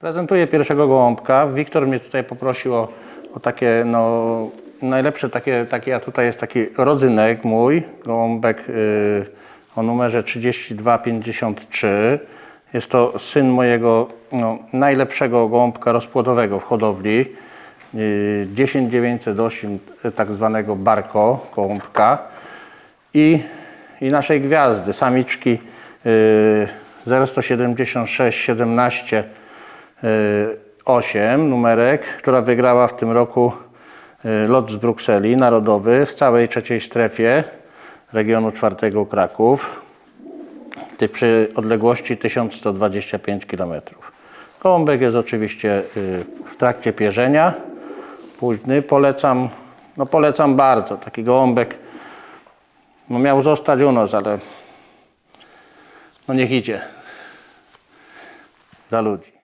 Prezentuję pierwszego gołąbka. Wiktor mnie tutaj poprosił o, o takie, no, najlepsze takie, takie, a tutaj jest taki rodzynek mój, gołąbek y, o numerze 3253. Jest to syn mojego no, najlepszego gołąbka rozpłodowego w hodowli. Y, 10908 tak zwanego barko gołąbka i, i naszej gwiazdy, samiczki y, 0176 17 8 numerek, która wygrała w tym roku y, lot z Brukseli narodowy w całej trzeciej strefie regionu czwartego Kraków przy odległości 1125 km. Gołąbek jest oczywiście y, w trakcie pierzenia, późny. Polecam, no polecam bardzo. Taki gołąbek no miał zostać u nas, ale no niech idzie dla ludzi.